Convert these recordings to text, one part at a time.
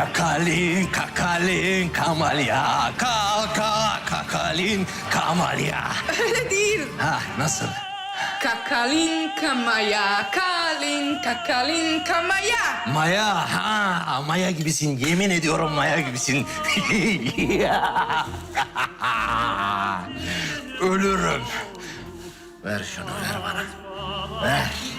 Kakalin, kakalin, kamalya. Kalka, kakalin, kamalya. Öyle değil. Ha, nasıl? Kakalin kamaya, kalin kakalin kamaya. Maya, ha, Maya gibisin. Yemin ediyorum Maya gibisin. Ölürüm. Ver şunu, ver bana. Ver.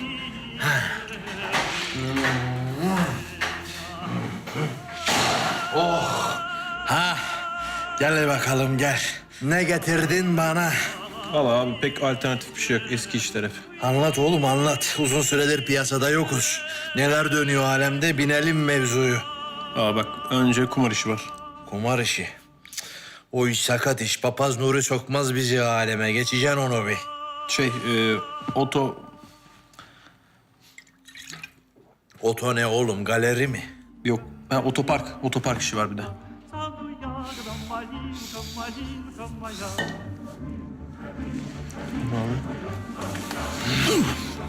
Gel bakalım gel. Ne getirdin bana? Valla abi pek alternatif bir şey yok. Eski işler hep. Anlat oğlum anlat. Uzun süredir piyasada yokuz. Neler dönüyor alemde binelim mevzuyu. Aa bak önce kumar işi var. Kumar işi. O iş sakat iş. Papaz Nuri sokmaz bizi aleme. Geçeceksin onu bir. Şey e, oto Oto ne oğlum galeri mi? yok. Ha, otopark. Otopark işi var bir de.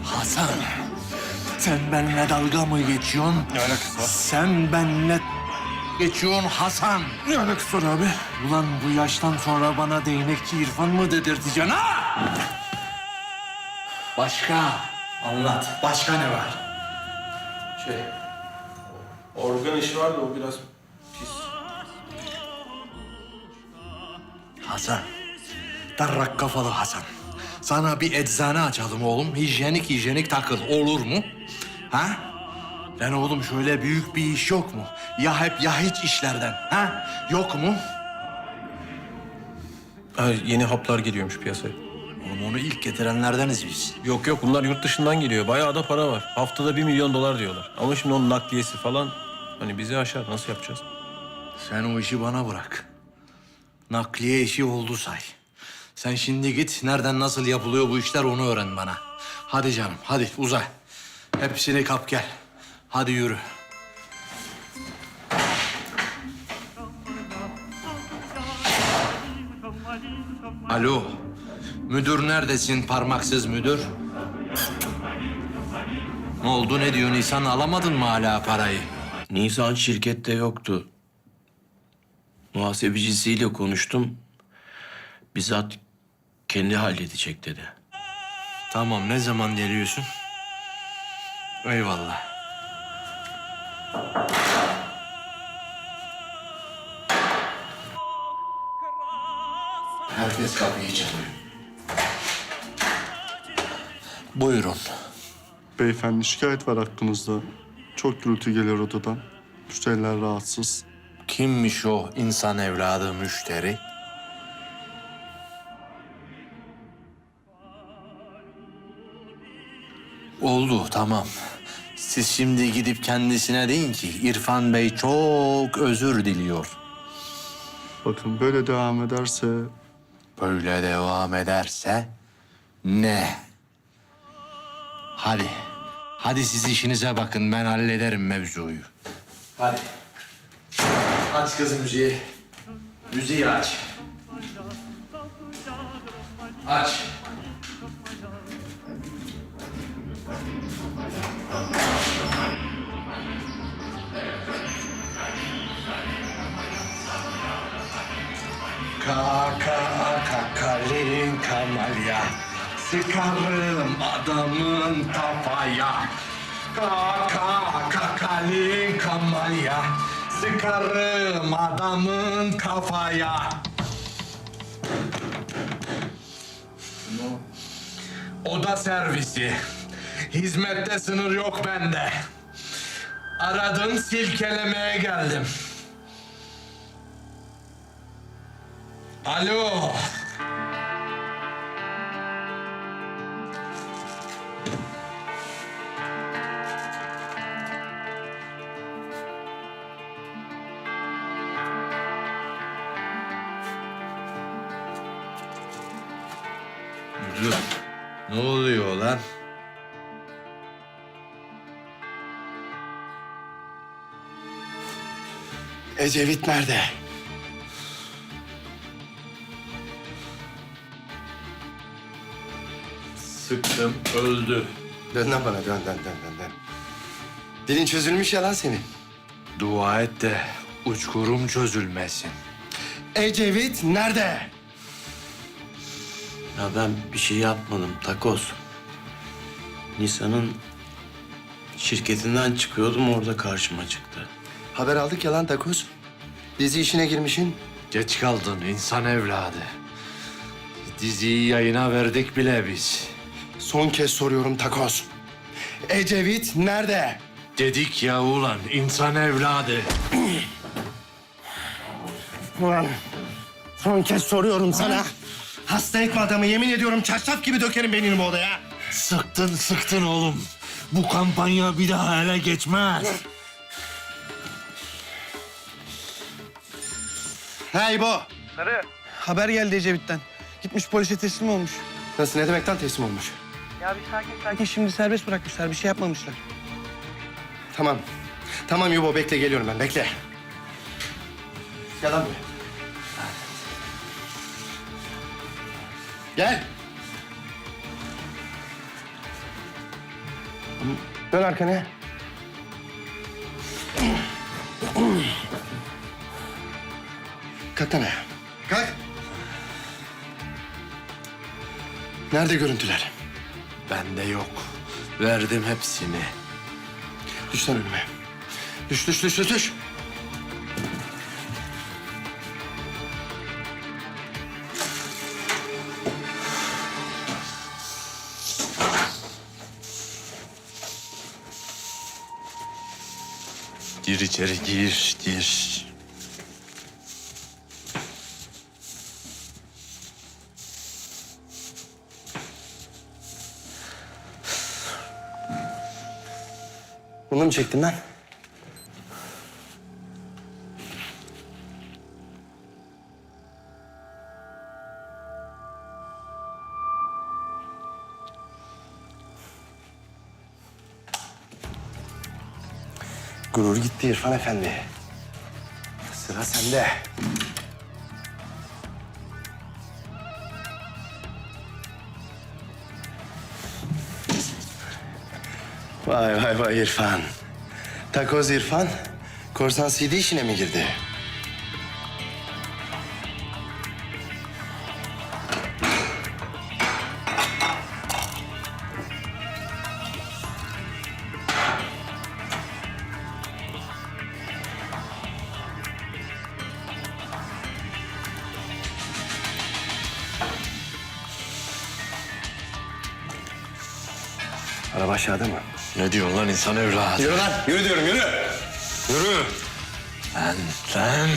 Hasan. Sen benimle dalga mı geçiyorsun? Ne alakası var? Sen benimle geçiyorsun Hasan. Ne alakası var abi? Ulan bu yaştan sonra bana değnekçi İrfan mı dedirteceksin ha? Başka. Anlat. Başka ne var? Şey organ işi var da o biraz Hasan. Darrak kafalı Hasan. Sana bir eczane açalım oğlum. Hijyenik hijyenik takıl. Olur mu? Ha? Lan oğlum şöyle büyük bir iş yok mu? Ya hep ya hiç işlerden. Ha? Yok mu? Ha, yeni haplar geliyormuş piyasaya. Oğlum onu ilk getirenlerdeniz biz. Yok yok bunlar yurt dışından geliyor. Bayağı da para var. Haftada bir milyon dolar diyorlar. Ama şimdi onun nakliyesi falan hani bizi aşar. Nasıl yapacağız? Sen o işi bana bırak. Nakliye işi oldu say. Sen şimdi git nereden nasıl yapılıyor bu işler onu öğren bana. Hadi canım hadi uzay. Hepsini kap gel. Hadi yürü. Alo. Müdür neredesin parmaksız müdür? Ne oldu ne diyor Nisan alamadın mı hala parayı? Nisan şirkette yoktu. Muhasebecisiyle konuştum. Bizzat kendi halledecek dedi. Tamam ne zaman geliyorsun? Eyvallah. Herkes kapıyı çalıyor. Buyurun. Beyefendi şikayet var hakkınızda. Çok gürültü geliyor odadan. Müşteriler rahatsız. Kimmiş o insan evladı müşteri? Oldu tamam. Siz şimdi gidip kendisine deyin ki İrfan Bey çok özür diliyor. Bakın böyle devam ederse Böyle devam ederse ne? Hadi. Hadi siz işinize bakın. Ben hallederim mevzuyu. Hadi. Aç kızım müziği. Müziği aç. Aç. Kaka kakalin kamalya Sıkarım adamın kafaya Kaka kakalin kamalya Sıkarım adamın kafaya. Oda servisi. Hizmette sınır yok bende. Aradın silkelemeye geldim. Alo. Müdür, ne oluyor lan? Ecevit nerede? Sıktım, öldü. Dön lan bana dön dön dön dön. dön. Dilin çözülmüş ya lan senin. Dua et de uçkurum çözülmesin. Ecevit nerede? Ya ben bir şey yapmadım takoz. Nisan'ın şirketinden çıkıyordum orada karşıma çıktı. Haber aldık ya lan Takus. Dizi işine girmişin. Geç kaldın insan evladı. Diziyi yayına verdik bile biz. Son kez soruyorum Takoz. Ecevit nerede? Dedik ya ulan insan evladı. Ulan son kez soruyorum sana. Hasta etme adamı yemin ediyorum çarşaf gibi dökerim benim bu odaya. Sıktın sıktın oğlum. Bu kampanya bir daha ele geçmez. Hey bu. Haber geldi Ecevit'ten. Gitmiş polise teslim olmuş. Nasıl ne demekten teslim olmuş? Ya bir sakin sakin şimdi serbest bırakmışlar. Bir şey yapmamışlar. Tamam. Tamam Yubo bekle geliyorum ben bekle. Gel lan buraya. Gel. Dön arkana. Kalk lan ayağa. Kalk. Nerede görüntüler? Bende yok. Verdim hepsini. Düş lan önüme. Düş, düş, düş, düş, düş. Gir içeri gir gir. Bunu mu çektin lan? Gurur gitti İrfan Efendi. Sıra sende. Vay vay vay İrfan. Takoz İrfan, korsan CD işine mi girdi? Araba aşağıda mı? Ne diyorsun lan insan evladı? Yürü lan, yürü diyorum, yürü. Yürü. Lan lan.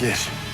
Gir.